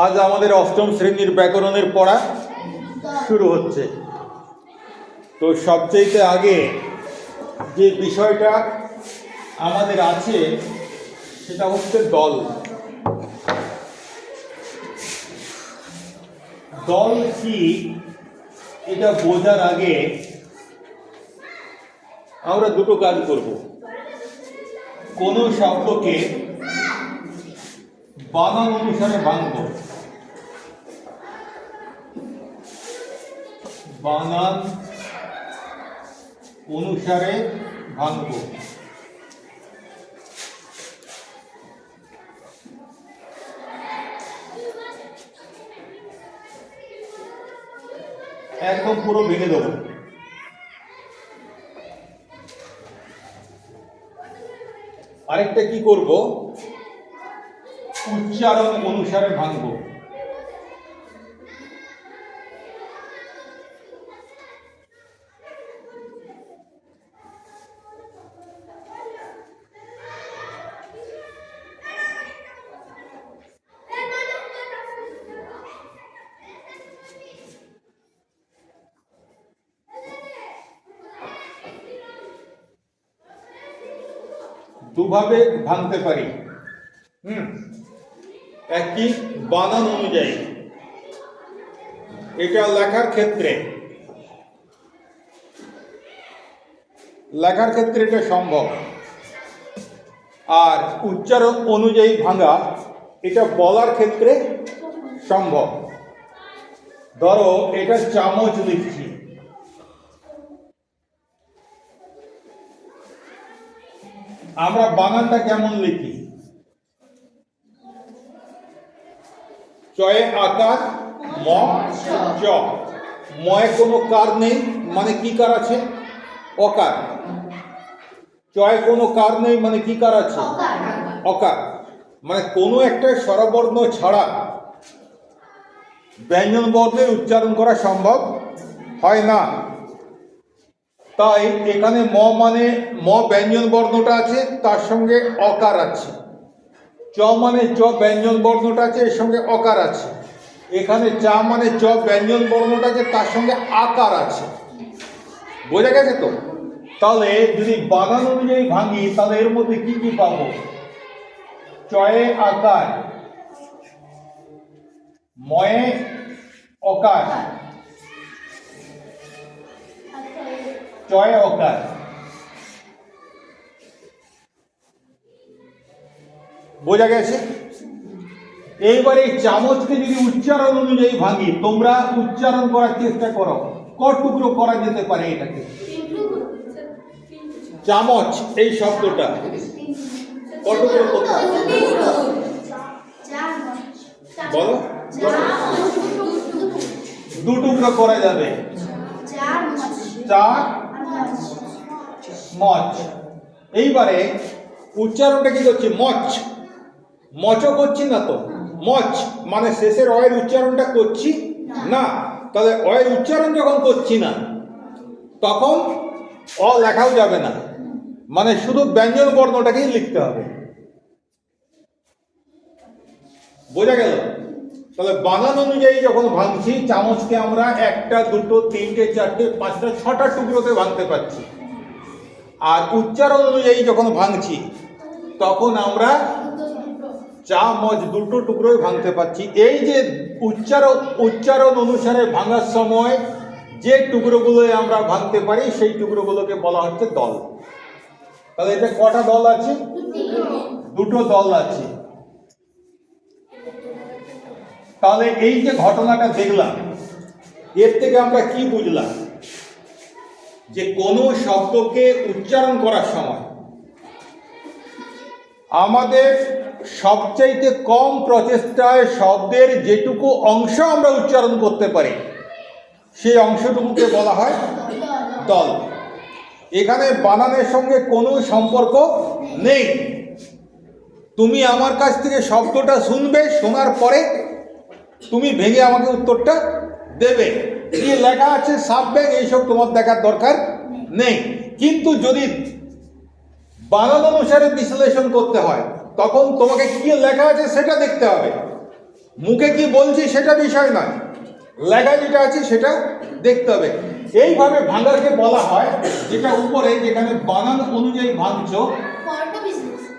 আজ আমাদের অষ্টম শ্রেণির ব্যাকরণের পড়া শুরু হচ্ছে। তো সবচেয়ে আগে যে বিষয়টা আমাদের আছে, সেটা হচ্ছে দল। দল কি, এটা বোঝার আগে আমরা দুটো কাজ করব। কোনো শব্দকে বানান অনুসারে ভাঙব বানান অনুসারে ভাঙব। একদম পুরো ভেঙে দেবো। আরেকটা কি করব? উচ্চারণ অনুসারে ভাঙব। দুভাবে ভাঙতে পারি। হুম? একটি বানান অনুযায়ী। এটা লেখার ক্ষেত্রে। লেখার ক্ষেত্রে এটা সম্ভব। আর উচ্চারণ অনুযায়ী ভাঙা, এটা বলার ক্ষেত্রে সম্ভব। ধরো, এটা চামচ লিখছি। আমরা বানানটা কেমন লিখি? চয়ে আকার ম চ ময়ে কোনো কার নেই মানে কি কার আছে? অকার। চয়ে কোনো কার নেই মানে কি কার আছে? অকার। মানে কোনো একটা স্বরবর্ণ ছাড়া ব্যঞ্জন বর্ণের উচ্চারণ করা সম্ভব হয় না। তাই এখানে ম মানে ম ব্যঞ্জন বর্ণটা আছে, তার সঙ্গে অকার আছে। চ মানে চ ব্যঞ্জন বর্ণটা আছে, এর সঙ্গে অকার আছে। এখানে চা মানে চ ব্যঞ্জন বর্ণটা আছে, তার সঙ্গে আকার আছে। বোঝা গেছে তো? তাহলে যদি বানান অনুযায়ী ভাঙি, তাহলে এর মধ্যে কি কি পাবো? চয়ে আকার, ময়ে অকার। চয় অকার বোঝা গেছে? এইবারে এই চামচকে যদি উচ্চারণ অনুযায়ী ভাঙি তোমরা উচ্চারণ করার চেষ্টা করো। ক টুকরো করা যেতে পারে এটাকে। চামচ এই শব্দটা। ক টুকরো? বলো। দু টুকরো করা যাবে। চার মচ এইবারে উচ্চারণটা কি করছি? মচ মচ করছি না তো? মচ মানে শেষের অয়ের উচ্চারণটা করছি না। তাহলে অয়ের উচ্চারণ যখন করছি না, তখন অ লেখাও যাবে না। মানে শুধু ব্যঞ্জন বর্ণটাকেই লিখতে হবে। বোঝা গেল? তাহলে বানান অনুযায়ী যখন ভাঙছি, চামচকে আমরা একটা, দুটো, তিনটে, চারটে, পাঁচটা, ছটা টুকরোতে ভাঙতে পারছি। আর উচ্চারণ অনুযায়ী যখন ভাঙছি, তখন আমরা চামচ, দুটো টুকরোই ভাঙতে পারছি। এই যে উচ্চারণ উচ্চারণ অনুসারে ভাঙার সময় যে টুকরোগুলো আমরা ভাঙতে পারি, সেই টুকরোগুলোকে বলা হচ্ছে দল। তাহলে এটা কটা দল আছে? দুটো দল আছে। তাহলে এই যে ঘটনাটা দেখলাম, এর থেকে আমরা কি বুঝলাম? যে কোনো শব্দকে উচ্চারণ করার সময় আমাদের সবচাইতে কম প্রচেষ্টায় শব্দের যেটুকু অংশ আমরা উচ্চারণ করতে পারি, সেই অংশটুকুকে বলা হয় দল। এখানে বানানের সঙ্গে কোনো সম্পর্ক নেই। তুমি আমার কাছ থেকে শব্দটা শুনবে, শোনার পরে তুমি ভেঙে আমাকে উত্তরটা দেবে। কি লেখা আছে সাব ব্যাগ এইসব তোমার দেখার দরকার নেই। কিন্তু যদি বানান অনুসারে বিশ্লেষণ করতে হয় তখন তোমাকে কি লেখা আছে সেটা দেখতে হবে। মুখে কি বলছি সেটা বিষয় নয়। লেখা যেটা আছে সেটা দেখতে হবে। এইভাবে ভাঙাকে বলা হয় যেটা উপরে যেখানে বানান অনুযায়ী ভাঙছো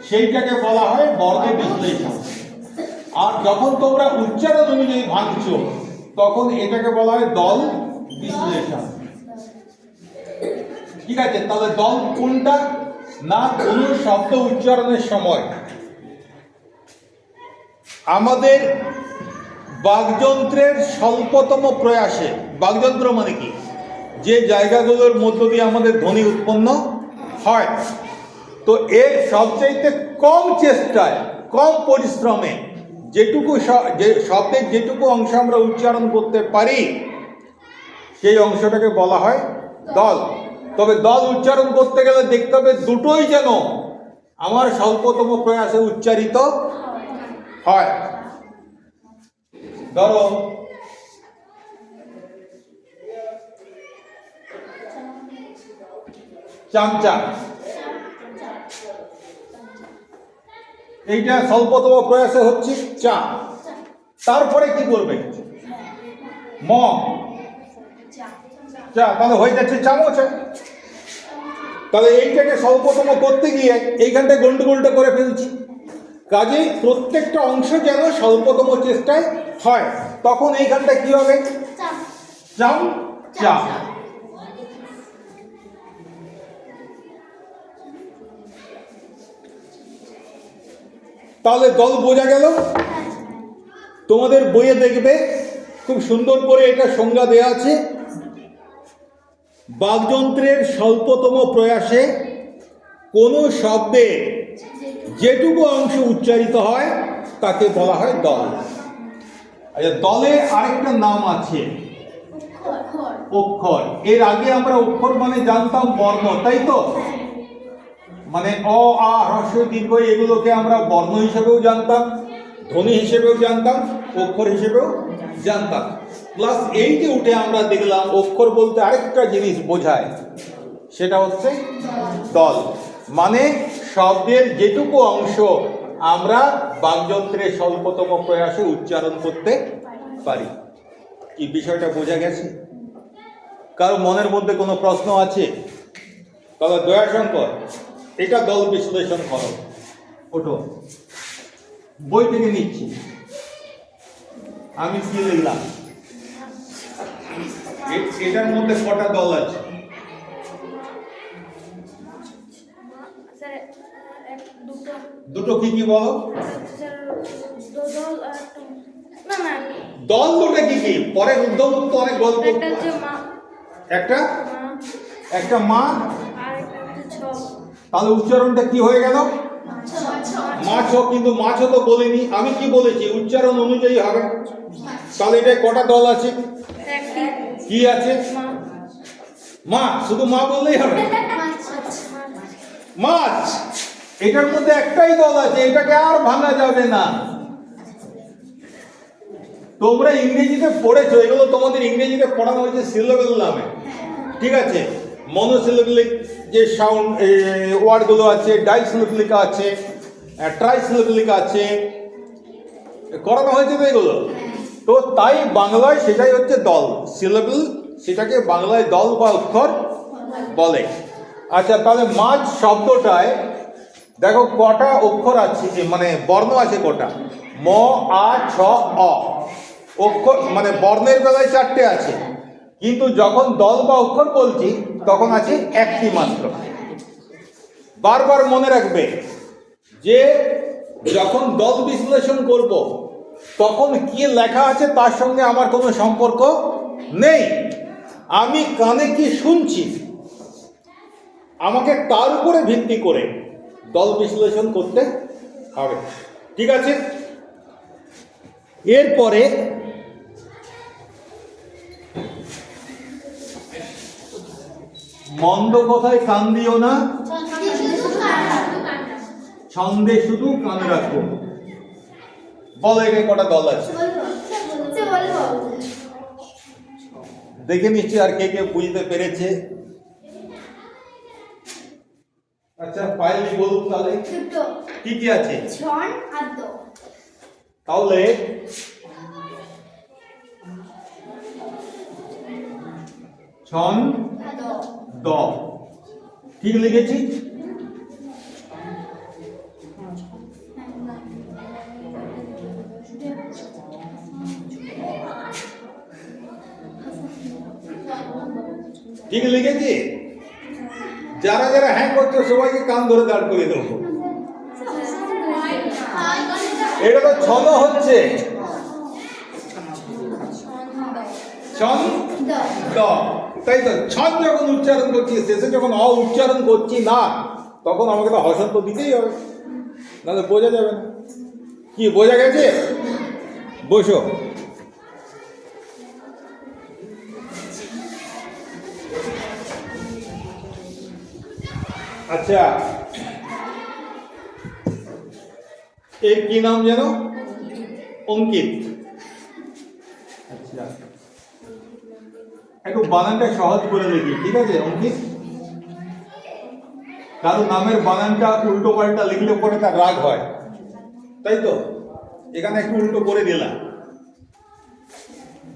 সেইটাকে বলা হয় বর্ণ বিশ্লেষণ। আর যখন তোমরা উচ্চারণ অনুযায়ী ভাঙছ, তখন এটাকে বলা হয় দল বিশ্লেষণ। ঠিক আছে? তাহলে দল কোনটা? না, কোন শব্দ উচ্চারণের সময়। আমাদের বাকযন্ত্রের স্বল্পতম প্রয়াসে বাকযন্ত্র মানে কি? যে জায়গাগুলোর মধ্য দিয়ে আমাদের ধ্বনি উৎপন্ন হয়। তো এর সবচাইতে কম চেষ্টায়, কম পরিশ্রমে যেটুকু যে শব্দের যেটুকু অংশ আমরা উচ্চারণ করতে পারি, সেই অংশটাকে বলা হয় দল। তবে দল উচ্চারণ করতে গেলে দেখতে হবে দুটোই যেন আমার স্বল্পতম প্রয়াসে উচ্চারিত হয়। ধরো, চামচা। এইটা স্বল্পতম প্রয়াসে হচ্ছে চা। তারপরে কি করবে? ম। চা। তাহলে হয়ে যাচ্ছে চামচ। তাহলে এইটাকে স্বল্পতম করতে গিয়ে এইখানটা গন্ডগোলটা করে ফেলছি। কাজে প্রত্যেকটা অংশ যেন স্বল্পতম চেষ্টায় হয়। তখন এইখানটা কি হবে? চাম? চা। তাহলে দল বোঝা গেল। তোমাদের বইয়ে দেখবে খুব সুন্দর করে এটা সংজ্ঞা দেওয়া আছে। বাকযন্ত্রের স্বল্পতম প্রয়াসে কোনো শব্দে যেটুকু অংশ উচ্চারিত হয় তাকে বলা হয় দল। আচ্ছা দলে আরেকটা নাম আছে। অক্ষর। অক্ষর। এর আগে আমরা অক্ষর মানে জানতাম বর্ণ তাই তো? মানে অ আ হ্রস্ব দীর্ঘ এগুলোকে আমরা বর্ণ হিসেবেও জানতাম। ধ্বনি হিসেবেও জানতাম, অক্ষর হিসেবেও জানতাম। প্লাস এইতে উঠে আমরা দেখলাম, অক্ষর বলতে আরেকটা জিনিস বোঝায়। সেটা হচ্ছে দল। মানে শব্দের যেটুকু অংশ আমরা বাকযন্ত্রের স্বল্পতম প্রয়াসে উচ্চারণ করতে পারি। কি বিষয়টা বোঝা গেছে? কারও মনের মধ্যে কোনো প্রশ্ন আছে? তবে দয়াশঙ্কর, এটা দল বিশ্লেষণ করো। ওঠো। বই থেকে নিচ্ছি। আমি কি লিখলাম এটার মধ্যে কটা দল আছে? দুটো। কি কি বলো? দল দুটো কি কি? পরে উদ্যমুক্ত অনেক গল্প একটা একটা? মা। তাহলে উচ্চারণটা কি হয়ে গেল? মাছও কিন্তু মাছও তো বলিনি আমি কি বলেছি? উচ্চারণ অনুযায়ী হবে। তাহলে এটা কটা দল আছে? কি আছে? মা শুধু মা বললেই হবে। মাছ মাছ এটার মধ্যে একটাই দল আছে এটাকে আর ভাঙা যাবে না। তোমরা ইংরেজিতে পড়েছো এগুলো তোমাদের ইংরেজিতে পড়ানো হয়েছে সিলেবেল নামে। ঠিক আছে? মনোসিলেবলিক যে সাউন্ড ওয়ার্ডগুলো আছে ডাইসিলেবলিক আছে। ট্রাইসিলেবলিক আছে। করানো হয়েছে তো এগুলো? তো তাই বাংলায় সেটাই হচ্ছে দল। সিলেবল সেটাকে বাংলায় দল বা অক্ষর বলে। আচ্ছা তাহলে মাছ শব্দটায় দেখো কটা অক্ষর আছে, এ মানে বর্ণ আছে কটা। ম, আ, ছ, অ। অক্ষর মানে বর্ণের বেলায় চারটে আছে। কিন্তু যখন দল বা অক্ষর বলছি, তখন আছে একটি মাত্র। বারবার মনে রাখবে। যে যখন দল বিশ্লেষণ করব, তখন কি লেখা আছে তার সঙ্গে আমার কোনো সম্পর্ক নেই। আমি কানে কি শুনছি? আমাকে তার উপরে ভিত্তি করে দল বিশ্লেষণ করতে হবে। ঠিক আছে? এরপরে মন্দ কথায় কান দিও না। ছন্দে শুধু কান রাখো। বলো, এখানে কটা দল আছে? দেখে নিচ্ছি আর কে কে বুঝতে পেরেছে। আচ্ছা পাইল বলুন তাহলে। কি কি আছে? তাহলে ছন দ। ঠিক লিখেছি? ঠিক লিখেছি? যারা যারা হ্যাঁ করছ, সবাইকে কান ধরে দাঁড় করে দেবো। এটা তো ছন্দ হচ্ছে। ছন দ দ তাই তো ছন যখন উচ্চারণ করছি, শেষে যখন অ উচ্চারণ করছি না, তখন আমাকে তো হসন্ত দিতেই হবে। নাহলে বোঝা যাবে না। কি, বোঝা গেছে? বসো। আচ্ছা। এর কি নাম যেন? অঙ্কিত। আচ্ছা। একটু বানানটা সহজ করে দেখি, ঠিক আছে, অঙ্কিত? কারও নামের বানানটা উল্টো পাল্টা লিখলে পরে তার রাগ হয়। তাই তো? এখানে একটু উল্টো করে দিলাম।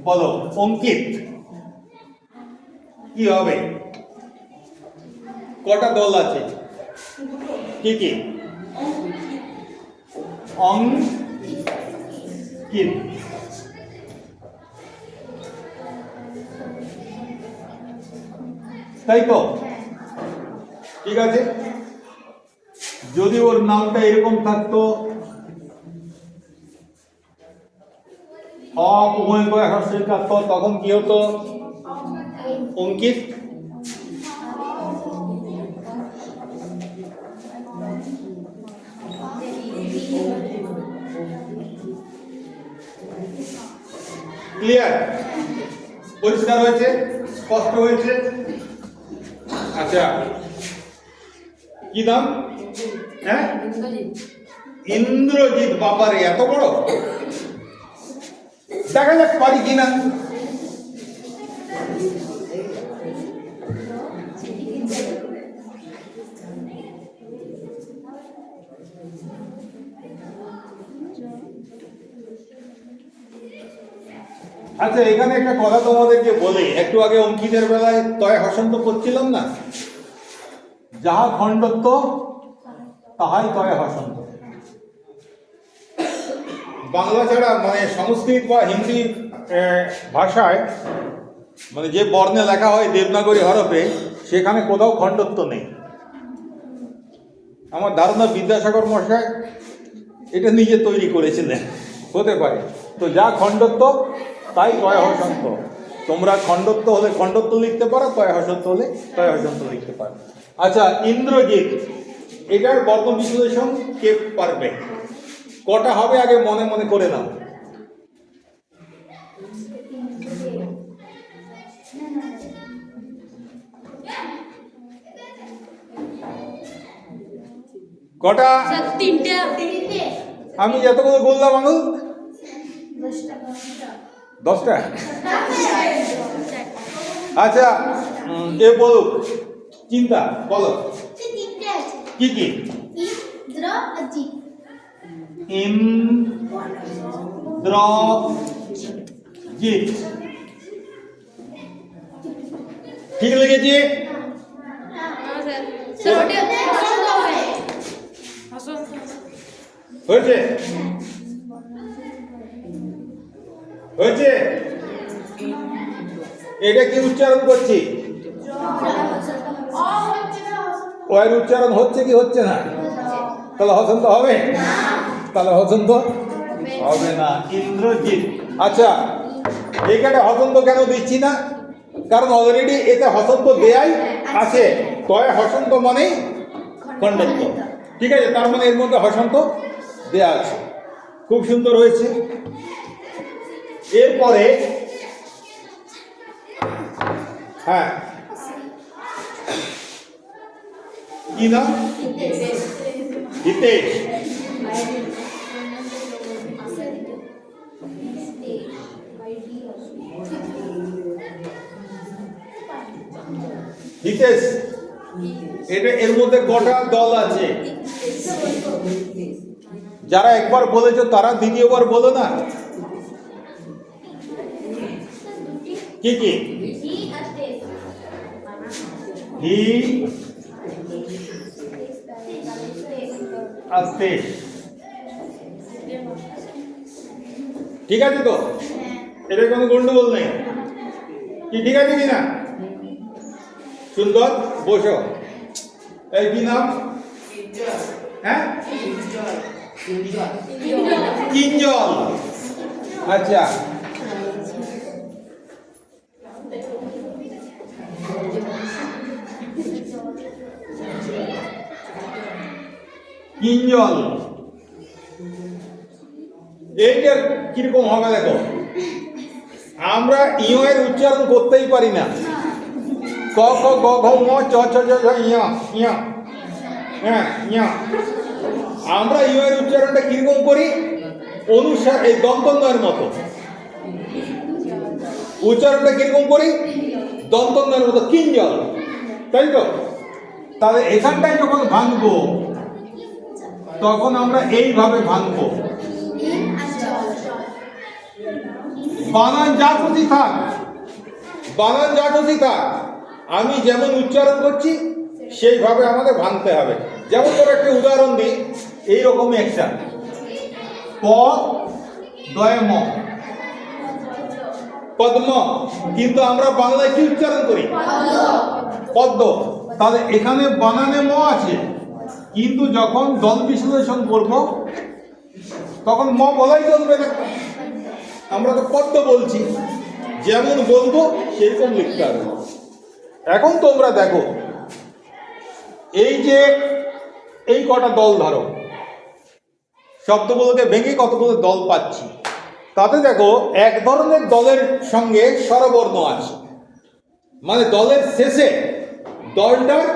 বলো, অঙ্কিত। কি হবে? কটা দল আছে? কি কি? অঙ্কিত তাই তো? ঠিক আছে। যদি ওর নামটা এরকম থাকতো, অ কয় হর্ষের তখন কি হতো? অঙ্কিত? ক্লিয়ার পরিষ্কার হয়েছে? স্পষ্ট হয়েছে? আচ্ছা। কি নাম? হ্যাঁ? ইন্দ্রজিৎ বাবারে এত বড়? দেখা যাক পারি কিনা। আচ্ছা এখানে একটা কথা তোমাদেরকে বলি। একটু আগে অঙ্কিতের বেলায় তয় হসন্ত করছিলাম না? যাহা খণ্ডত্ব, তাহাই তয় হসন্ত। বাংলা ছাড়া মানে সংস্কৃত বা হিন্দি ভাষায় মানে যে বর্ণে লেখা হয় দেবনাগরী হরফে, সেখানে কোথাও খণ্ডত্ব নেই। আমার ধারণা বিদ্যাসাগর মশাই এটা নিজে তৈরি করেছিলেন, হতে পারে। তো যা খণ্ডত্ব, তাই তয় হসন্ত। তোমরা খণ্ডত্ব হলে খণ্ডত্ব লিখতে পারো, তয় হসন্ত হলে তয় হসন্ত লিখতে পারো। আচ্ছা ইন্দ্রজিৎ, এটার বর্গ বিশ্লেষণ কে পারবে? কটা হবে আগে মনে মনে করে নাও। কটা? আমি যতগুলো বললাম আঙুল? দশটা আচ্ছা এ বলুক? চিন্তা বলো। আছে। কি কি? ঠিক লিখেছি স্যার ওটা হসন্ত হবে হসন্ত হয়েছে? হয়েছে? এটা কি উচ্চারণ করছি? ওয়ের উচ্চারণ হচ্ছে কি হচ্ছে না? তাহলে হসন্ত হবে? তাহলে হসন্ত হবে না। ইন্দ্রজিৎ। আচ্ছা এইখানে হসন্ত কেন দিচ্ছি না? কারণ অলরেডি এতে হসন্ত দেয়াই আছে। তয় হসন্ত মানেই খণ্ডত্ব। ঠিক আছে? তার মানে এর মধ্যে হসন্ত দেয়া আছে। খুব সুন্দর হয়েছে। এরপরে হ্যাঁ। কি নাম? হিতেশ। হিতেশ, এটা এর মধ্যে কটা দল আছে? যারা একবার বলেছ, তারা দ্বিতীয়বার বলো না। কি কি? ঠিক আছে তো? এটা কোনো গন্ডগোল নেই। কি, ঠিক আছে কিনা? সুন্দর, বসো। এই কি নাম? হ্যাঁ? কিঞ্জল আচ্ছা। কিঞ্জল এইটা কীরকম হবে দেখো? আমরা ইয় এর উচ্চারণ করতেই পারি না। ক, খ, গ, ঘ ম চ ছ ছ ছ ইয়া ইয়া হ্যাঁ ইয়া। আমরা ইয় এর উচ্চারণটা কীরকম করি? অনুসার এই দন্তন্নয়ের মতো। উচ্চারণটা কীরকম করি? দন্তন্নয়ের মতো, কিঞ্জল। তাই তো? তাহলে এখানটায় যখন ভাঙবো, তখন আমরা এইভাবে ভাঙবো। বানান যা খুশি থাক। বানান যা খুশি থাক। আমি যেমন উচ্চারণ করছি, সেইভাবে আমাদের ভাঙতে হবে। যেমন করে একটা উদাহরণ দিই। এইরকমই একটা প দয় ম পদ্ম। কিন্তু আমরা বাংলায় কি উচ্চারণ করি? পদ্ম। তাহলে এখানে বানানে ম আছে। কিন্তু যখন দল বিশ্লেষণ করব, তখন ম বলাই চলবে না। আমরা তো পদ্ম বলছি। যেমন বলব সেরকম লিখতে হবে। এখন তোমরা দেখো, এই যে, এই কটা দল ধরো। শব্দগুলোকে ভেঙে কতগুলো দল পাচ্ছি। তাতে দেখো, এক ধরনের দলের সঙ্গে স্বরবর্ণ আছে। মানে দলের শেষে, দলটার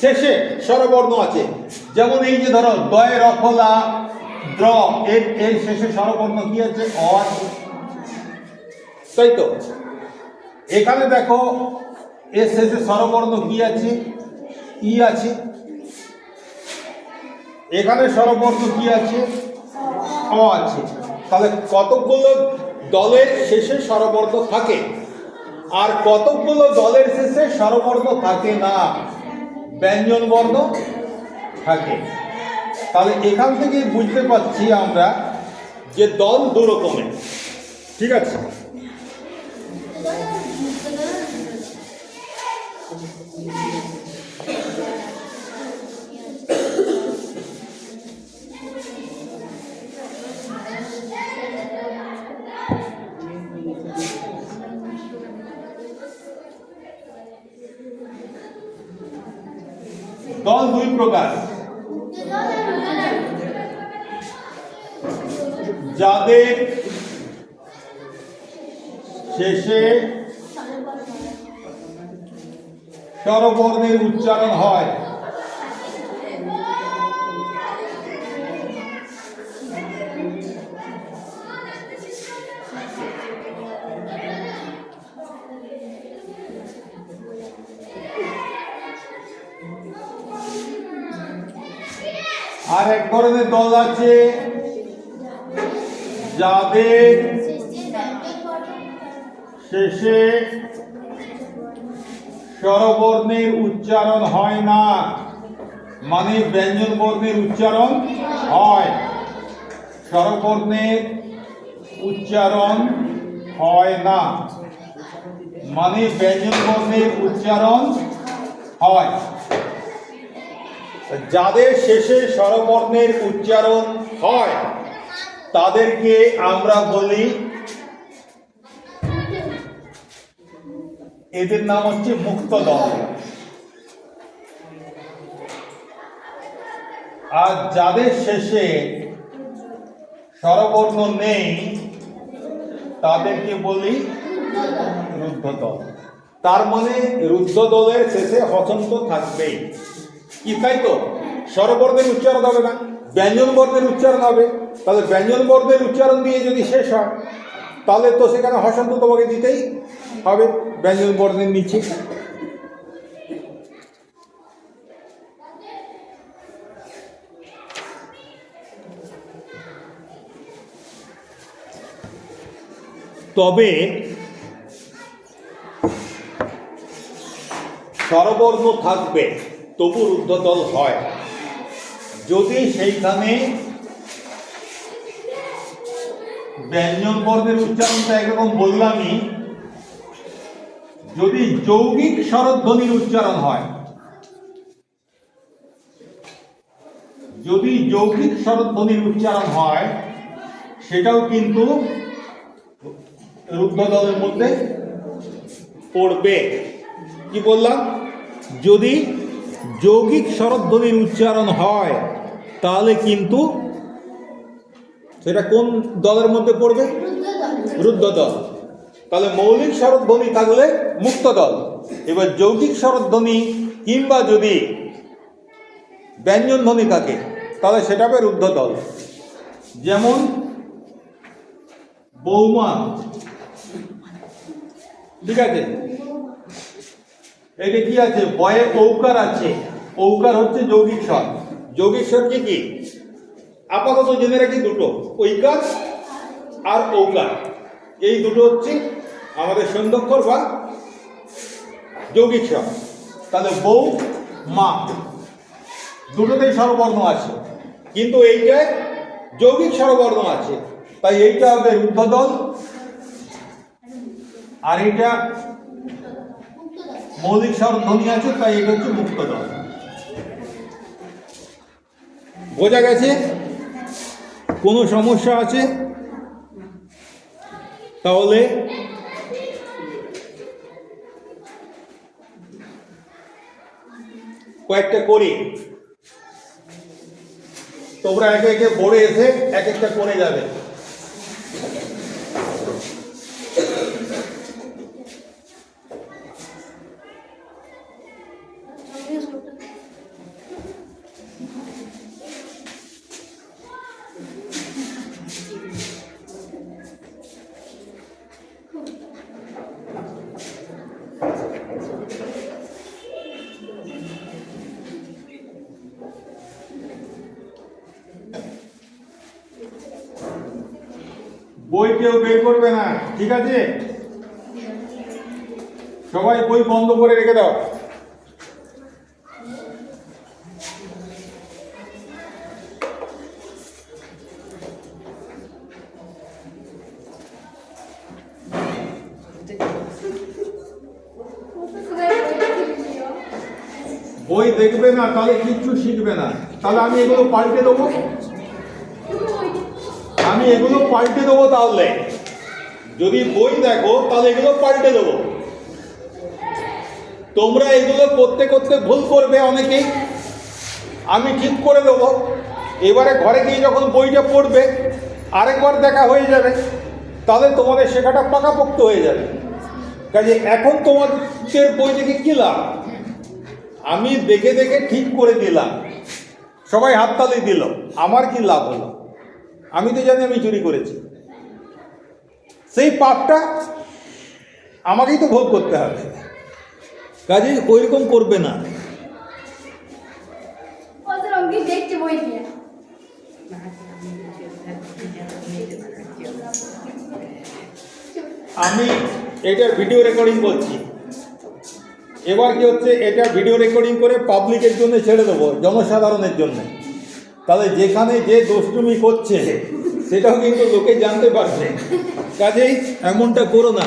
শেষে স্বরবর্ণ আছে। যেমন এই যে ধরো, দয় রফলা দ্র, এর এর শেষে স্বরবর্ণ কি আছে? আছে। তাই তো? এখানে দেখো, এর শেষে স্বরবর্ণ কি আছে? ই আছে। এখানে স্বরবর্ণ কি আছে? অ আছে। তাহলে কতকগুলো দলের শেষে স্বরবর্ণ থাকে? আর কতকগুলো দলের শেষে স্বরবর্ণ থাকে না? ব্যঞ্জন বর্ণ থাকে। তাহলে এখান থেকে বুঝতে পারছি আমরা যে দল দু রকমের। ঠিক আছে? দল দুই প্রকার। যাদের শেষে স্বরবর্ণের উচ্চারণ হয় দল আছে? যাদের শেষে স্বরবর্ণের উচ্চারণ হয় না। মানে ব্যঞ্জন বর্ণের উচ্চারণ হয়। স্বরবর্ণের উচ্চারণ হয় না। মানে ব্যঞ্জন বর্ণের উচ্চারণ হয়। যাদের শেষে স্বরবর্ণের উচ্চারণ হয়, তাদেরকে আমরা বলি এদের নাম হচ্ছে মুক্ত দল আর যাদের শেষে স্বরবর্ণ নেই, তাদেরকে বলি রুদ্ধ দল তার মানে রুদ্ধ দলের শেষে হসন্ত থাকবেই। কি তাই তো? স্বরবর্ণের উচ্চারণ হবে না ব্যঞ্জন বর্ণের উচ্চারণ হবে। তাহলে ব্যঞ্জন বর্ণের উচ্চারণ দিয়ে যদি শেষ হয়, তাহলে তো সেখানে হসন্ত তোমাকে দিতেই হবে ব্যঞ্জন বর্ণের নিচে। তবে স্বরবর্ণ থাকবে। তবু রুদ্ধদল হয়। যদি সেইখানে ব্যঞ্জন বর্গের উচ্চারণটা একরকম বললামই যদি যৌগিক স্বরধ্বনির উচ্চারণ হয়, যদি যৌগিক স্বরধ্বনির উচ্চারণ হয়, সেটাও কিন্তু রুদ্ধদলের মধ্যে পড়বে। কি বললাম? যদি যৌগিক স্বরধ্বনির উচ্চারণ হয়, তাহলে কিন্তু সেটা কোন দলের মধ্যে পড়বে? রুদ্ধ দল তাহলে মৌলিক স্বরধ্বনি থাকলে মুক্ত দল। এবার যৌগিক স্বরধ্বনি কিংবা যদি ব্যঞ্জন ধ্বনি থাকে, তাহলে সেটা হবে রুদ্ধ দল যেমন বৌমা। ঠিক আছে? এটা কি আছে? বয়ে ঔকার আছে। ঔকার হচ্ছে যৌগিক স্বর। যৌগিক স্বর কি? কি আপাতত জেনে রাখি দুটো। ঐকার আর ঔকার। এই দুটো হচ্ছে আমাদের সন্ধ্যক্ষর বা যৌগিক স্বর। তাহলে বউ মা দুটোতেই স্বরবর্ণ আছে। কিন্তু এইটায় যৌগিক স্বরবর্ণ আছে। তাই এইটা হবে রুদ্ধদল, আর এইটা মৌলিক স্বর ধ্বনি আছে, তাই এটা হচ্ছে মুক্ত দল। বোঝা গেছে? কোনো সমস্যা আছে? তাহলে কয়েকটা করি। তোমরা একে একে পড়ে এসে এক একটা করে যাবে। বই কেউ বের করবে না, ঠিক আছে? সবাই বই বন্ধ করে রেখে দাও। বই দেখবে না, তাহলে কিচ্ছু শিখবে না। তাহলে আমি এগুলো পাল্টে দেবো? আমি এগুলো পাল্টে দেবো তাহলে। যদি বই দেখো, তাহলে এগুলো পাল্টে দেবো। তোমরা এগুলো করতে করতে ভুল করবে অনেকেই। আমি ঠিক করে দেবো। এবারে ঘরে গিয়ে যখন বইটা পড়বে, আরেকবার দেখা হয়ে যাবে। তাহলে তোমাদের শেখাটা পাকাপোক্ত হয়ে যাবে। কাজে এখন তোমাদের বই দেখে কী লাভ? আমি দেখে দেখে ঠিক করে দিলাম। সবাই হাততালি দিল। আমার কি লাভ হলো? আমি তো জানি আমি চুরি করেছি। সেই পাপটা আমাকেই তো ভোগ করতে হবে। কাজে ওইরকম করবে না। আমি এটা ভিডিও রেকর্ডিং করছি এবার কি হচ্ছে এটা ভিডিও রেকর্ডিং করে পাবলিকের জন্য ছেড়ে দেবো জনসাধারণের জন্য। তাহলে যেখানে যে দুষ্টুমি করছে, সেটাও কিন্তু লোকে জানতে পারছে। কাজেই এমনটা করো না।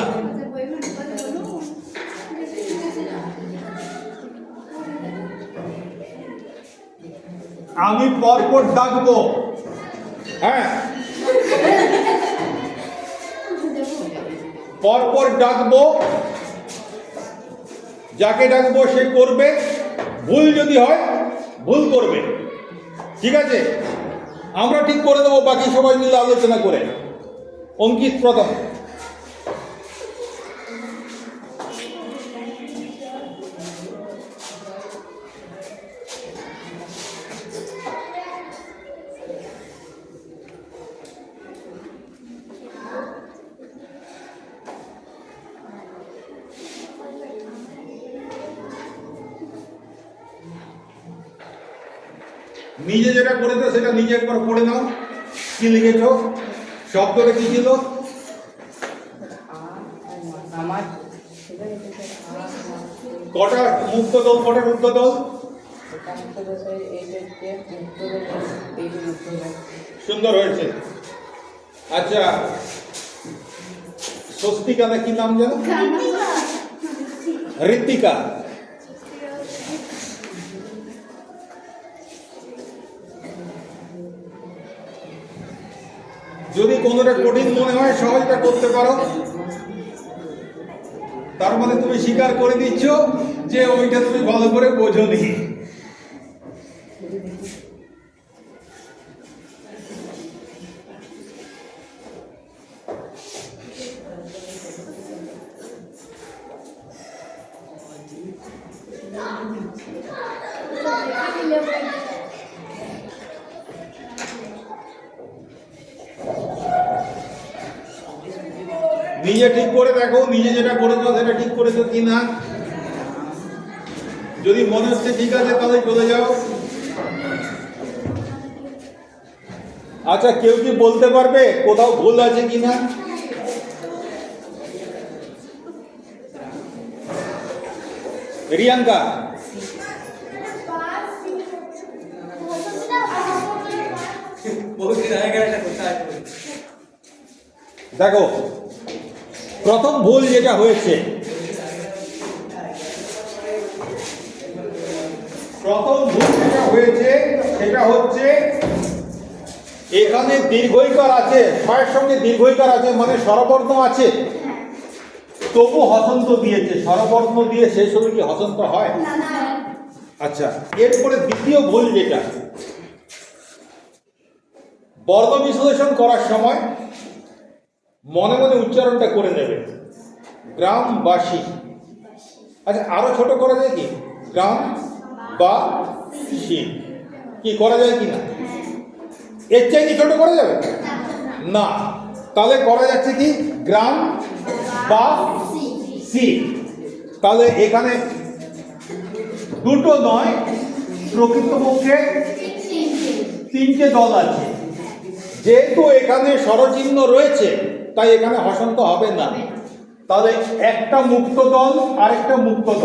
আমি পরপর ডাকবো। হ্যাঁ। পরপর ডাকবো। যাকে ডাকবো সে করবে। ভুল যদি হয়, ভুল করবে। ঠিক আছে? আমরা ঠিক করে দেবো বাকি সবাই মিলে আলোচনা করে। অঙ্কিত প্রথম নিজে একবার পড়ে নাও। কি লিখেছো? শব্দটা কি ছিল কটা মুক্ত দল কটা দল মুক্ত দশ সুন্দর হয়েছে। আচ্ছা স্বস্তিকা কি নাম জানো ঋতিকা যদি কোনোটা কঠিন মনে হয়, সহজটা করতে পারো। তার মানে তুমি স্বীকার করে দিচ্ছ যে ওইটা তুমি ভালো করে বোঝোনি। নিজে ঠিক করে দেখো নিজে যেটা করেছ সেটা ঠিক করেছ কি না? যদি মনে হচ্ছে ঠিক আছে তাহলে চলে যাও। আচ্ছা কেউ কি বলতে পারবে কোথাও ভুল আছে কি না? রিয়াঙ্কা। দেখো প্রথম ভুল যেটা হয়েছে প্রথম ভুল যেটা হয়েছে সেটা হচ্ছে এখানে দীর্ঘইকার আছে ছয়ের সঙ্গে দীর্ঘইকার আছে মানে স্বরবর্ণ আছে। তবু হসন্ত দিয়েছে স্বরবর্ণ দিয়ে শেষ হলে কি হসন্ত হয়? আচ্ছা এরপরে দ্বিতীয় ভুল যেটা বর্ণ বিশ্লেষণ করার সময় মনে মনে উচ্চারণটা করে নেবে। গ্রামবাসী। আচ্ছা আরও ছোট করা যায় কি? গ্রাম বা সি কি করা যায় কি না এর চাই কি ছোট করা যাবে? না। তাহলে করা যাচ্ছে কি? গ্রাম বা সি তাহলে এখানে দুটো নয় প্রকৃতপক্ষে তিনটে দল আছে। যেহেতু এখানে স্বরচিহ্ন রয়েছে তাই এখানে হসন্ত হবে না। তাহলে একটা মুক্ত দল আরেকটা মুক্ত দল।